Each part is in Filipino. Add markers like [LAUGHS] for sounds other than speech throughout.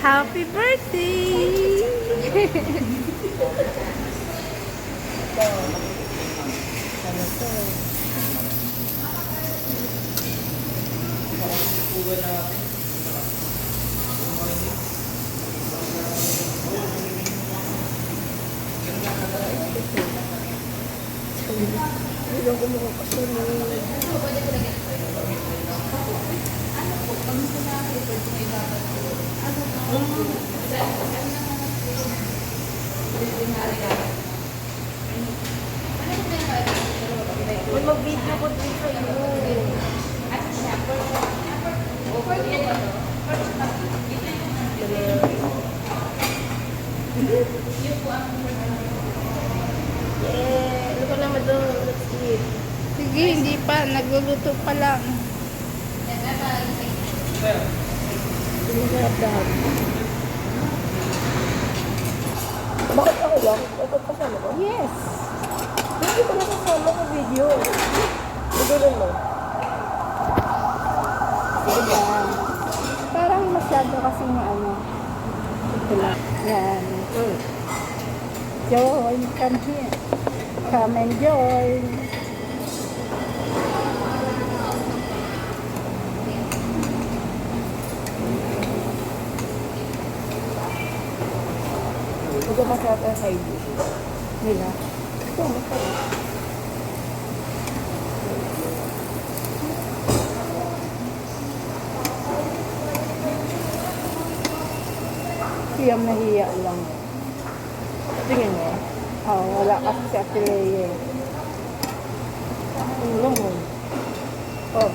Happy birthday! [LAUGHS] Audio Jungle. Happy birthday! Uy, mag-video ko din sa iyo. Yeah, ano ka naman doon? Let's eat. Sige, hindi pa. Nagluluto pa lang. Bakit ako lang? Bakit kasama ko? Yes. Hindi ko nakasama sa video. Magulan mo. Ayan. Parang masyado kasi na ano. Ito lang. Yan. Mm. Join, come here. Come and join. Ito masarap ang side dish. Nila. Ito, masarap. Siyam nahiya lang. Tingin mo. Oh, wala kasi si Ate Leia. Ang lang mo. Oh.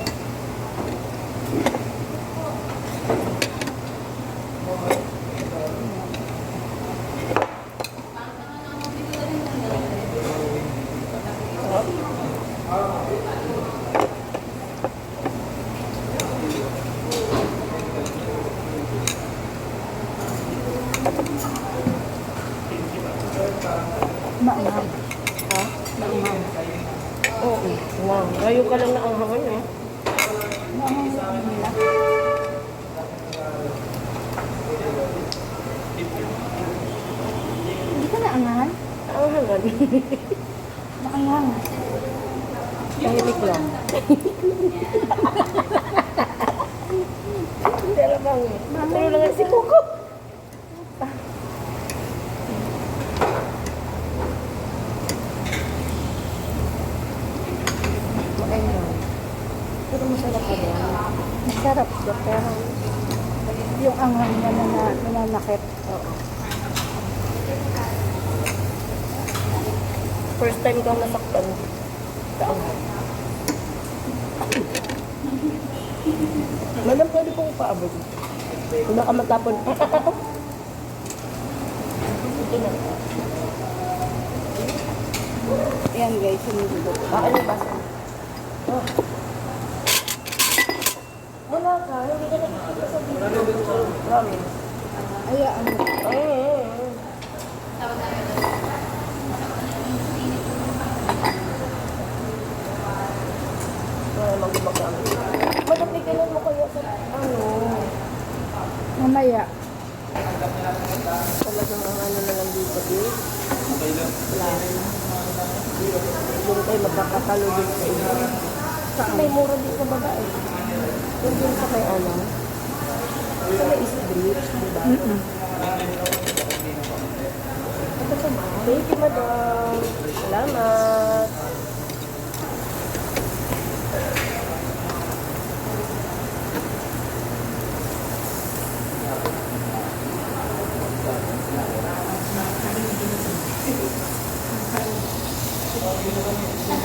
Maanghang. Ha? Maanghang. Oo. Wow. Layo ka lang na ang hangan eh. Hindi ka naangahan? Ang hangan. Maanghang. Tahimik lang. [LAUGHS] Hindi alam bang eh. Pero lang si Coco. Makain mo. Pero masarap ka ba? Masarap siya, pero yung anghang niya na na- nananakit. Oo. First time kang nasaktan sa anghang. Madam, pwede pong paabot. Kung baka matapon. Ito na. Ayan guys, sinulog. Baka yung basa. Oh. Wala ka, hindi ka nakikita sa video. Promise. Ay, ano. Ay, ay, ay. Wala namang gumagamit. Madam, bigyan mo kaya sa ano. Mamaya. Talagang ang ano na lang dito, eh. Wala. Doon tayo magkakatalo din sa inyo. Saan may mura din sa baba eh. Doon din sa may ano. Sa may East Bridge, di ba? Mm-mm. Ito sa Thank you, madam. Salamat.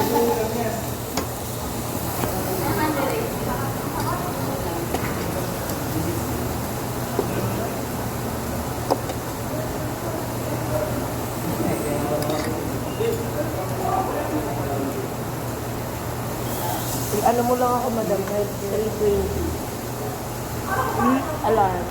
ano mo lang ako, madam, kahit 320. Hmm? Alarm.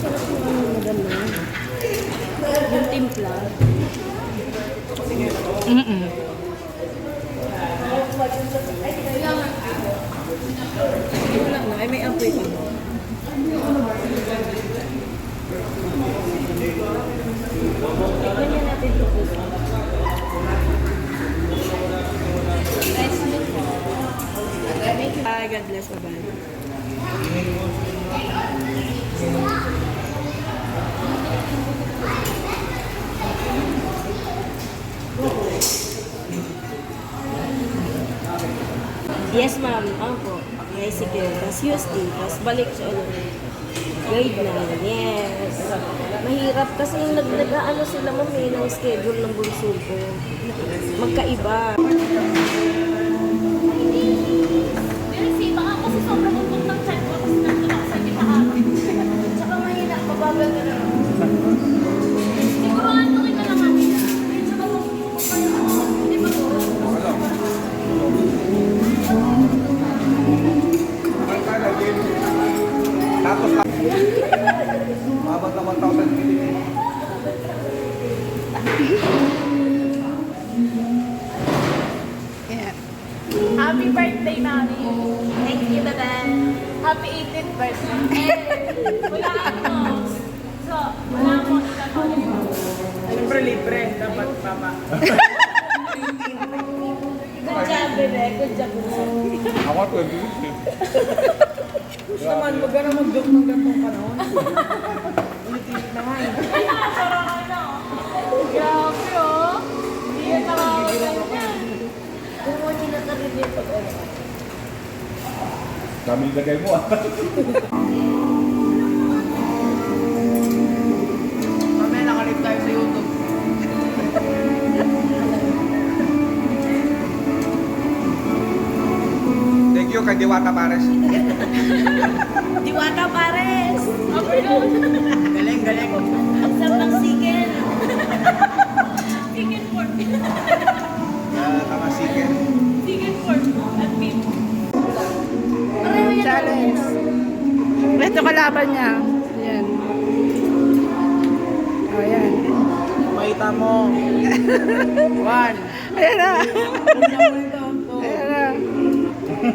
Sarap yung ano na gano'n. Yung timpla. Mm-mm. Wala na. Ay, may apoy. Tikman niya natin ito po. God bless, bye-bye. Yes, ma'am. Opo. Tricycle. Tapos USD. Tapos balik sa ulo. Grade 9. Yes. Mahirap kasi yung nag nag-ano sila ma'am eh, ng schedule ng bunso ko. Magkaiba. Kasi baka Tapos, mabag na 1,000 Philippines. Yeah. Happy birthday, Mami. Thank you, Dada. Happy 18th birthday. [LAUGHS] Wala ako. So, wala mo kita ko. Siyempre libre, dapat papa. Good job, bebe. Good job. Ako 20 [LAUGHS] Naman, wag ka na mag-joke ng gantong panahon. Ulit-ulit na nga eh. Parang ano. Grabe, oh. Hindi yan nakakaganyan. Kung mo kinakarin pag ano. Dami lagay mo ah. [LAUGHS] Diwata Pares. [LAUGHS] Diwata Pares! Galing, galing. Ang sarap ng chicken. Chicken pork. Uh, Tamasiken. Chicken pork. At beef. Challenge. Ito kalaban niya. Ayan. O, ayan. Makita mo. [LAUGHS] One. Ayan na. Sa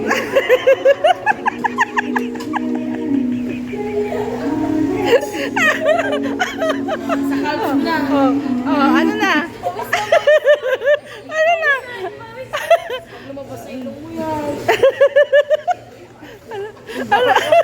na. Oh, oh, ano na? ano na? Lumabas sa ilong mo yan. Ano? ano?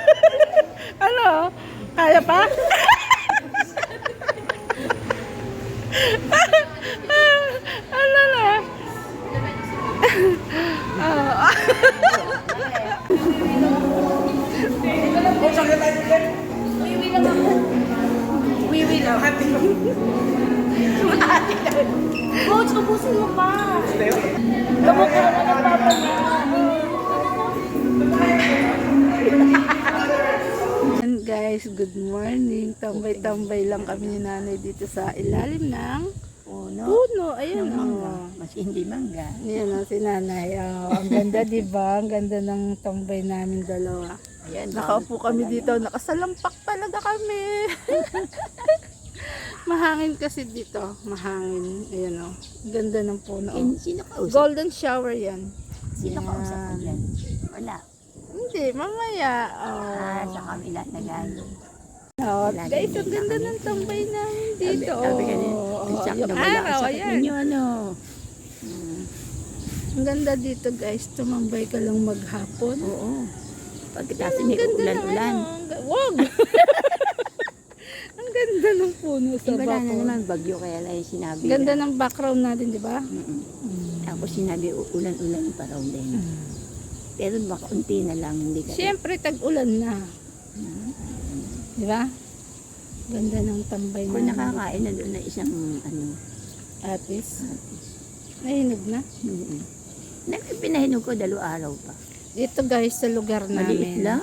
Good morning. Tambay-tambay lang kami ni nanay dito sa ilalim ng Puno. puno. Ayan ng mangga. oh. Mas hindi mangga. Yan ang si nanay. Oh, ang ganda, di ba? Ang ganda ng tambay namin dalawa. Ayan, Nakaupo kami dito, nakasalampak talaga kami. [LAUGHS] Mahangin kasi dito, mahangin. Ayan o, ganda ng puno. Eh, sino kausap? Golden shower yan. Sino kausap ko dyan? Wala. Hindi, mamaya. Oh. Ah, sa kabila na gayo. Oh, guys, ang ganda ng tambay namin dito. Sabi, sabi Oh, sak yung na wala araw, ayan. ninyo, ano? Ang ganda dito guys, tumambay ka lang maghapon. Oo. Pagkatapos Ang may ganda ng ulan-ulan. ano, Wag! [LAUGHS] ang ganda ng puno sa Eh, wala na naman bagyo kaya lang yung sinabi. Ganda ng background natin, di ba? Mm-mm. Tapos sinabi, ulan-ulan pa raw din. Pero baka unti na lang, hindi ka. Siyempre, tag-ulan na. Di ba? Ganda ng tambay Kung na nakakain na doon na isang ano. atis. Nahinog na. Mm-mm. Nag- Pinahinog ko dalo araw pa. Dito guys, sa lugar Maliit namin, lang.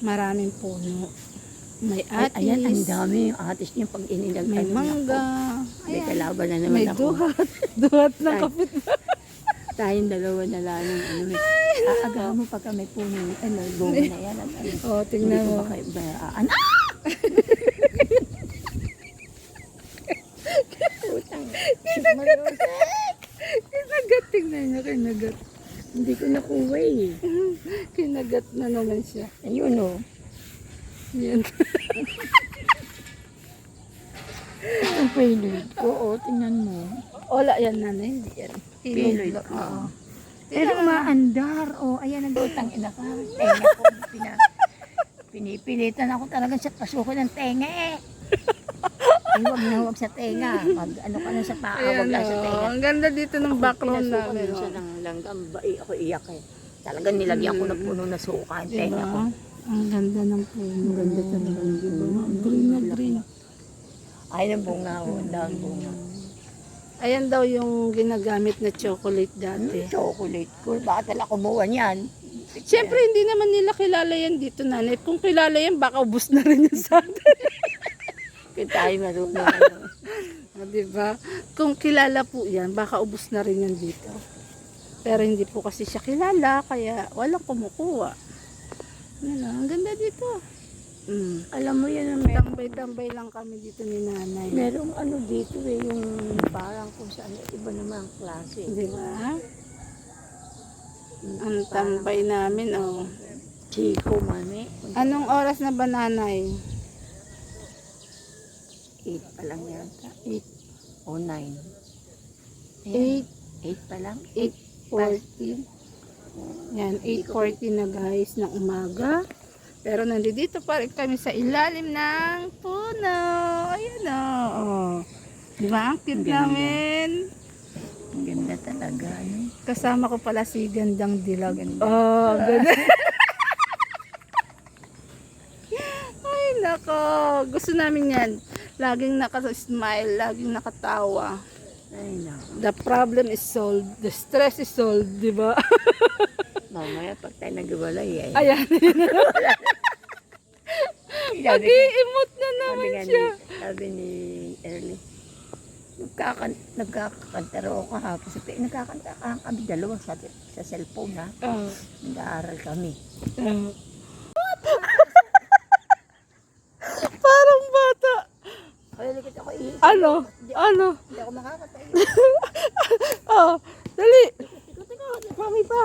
maraming puno. May Ay, atis, ayan, ang dami yung atis niya pag inilag. may ano, mangga, May ayan, kalaban na naman may ako. duhat. [LAUGHS] duhat ng Ay. kapit. Tayong dalawa na lang. yung Ano, may, aaga mo pagka may puno. Ano, bunga na yan. At, ano, Oh, hindi tingnan ko mo. maka- ba- ah, ano? Putang. Kinagat, tingnan niya, kinagat. Hindi ko nakuha eh. Kinagat na naman siya. Ayun o. Yan. [LAUGHS] Ang payload ko. Oo, tingnan mo. Wala yan, nanay. Hindi yan. Piloy ka. Oo. Pero maandar. O, oh, ayan ang utang ina ka. Tenga ko. [LAUGHS] Pina, pinipilitan ako talaga sa pasukan ng tenga eh. Ay, huwag na huwag sa tenga. Mag, ano ka na sa paa, huwag lang sa oh. tenga. Ang ganda dito ng background Pinasukan namin. mo siya oh. ng langgam. Ako iyak eh. Talagang nilagyan ko ng puno na suka ang tenga ko. Diba? Ang ganda ng puno. Ang ganda talaga ng puno. Green na green. Ay, ng bunga. Ang bunga. Ayan daw yung ginagamit na chocolate dati. Chocolate ko. Baka tala kumuha niyan. Siyempre, hindi naman nila kilala yan dito, nanay. Kung kilala yan, baka ubus na rin yan sa atin. Kaya tayo marunong. ano. [LAUGHS] Diba? Kung kilala po yan, baka ubus na rin yan dito. Pero hindi po kasi siya kilala, kaya walang kumukuha. Ano, ang ganda dito. Mm. Alam mo yan may Tambay-tambay lang kami dito ni nanay. Merong ano dito eh, yung parang kung saan iba naman ang klase. Di ba? Ang tambay namin, oh. Chico, mami. Anong oras na ba, nanay? 8 pa lang yata. 8 o 9. 8, 8 pa lang. 8.40. Yan, 8.40 na guys ng umaga. Pero nandito pa rin kami sa ilalim ng puno. Ayan o. Oh. Di ba? Ang cute ganda. namin. Ang ganda talaga. Ano? Kasama ko pala si Gandang Dilag. Oh, [LAUGHS] ganda. Ay, nako. Gusto namin yan. Laging naka-smile, laging nakatawa. Ay, no. The problem is solved. The stress is solved, di ba? [LAUGHS] Mamaya pag tayo nagwalay eh. Ayan. [LAUGHS] sabi, Nag-i-emote na sabi naman ni, siya. sabi ni Early, nagkakan, nagkakanta raw ako kahapon. Sabi, nagkakanta ka kami dalawa sa, sa cellphone ha. Oh, Nag-aaral kami. oh. [LAUGHS] Parang bata. Ay, likit ako ihi. Ano? Ano? Hindi ako makakatayo. Oh, [LAUGHS] dali. Mami pa.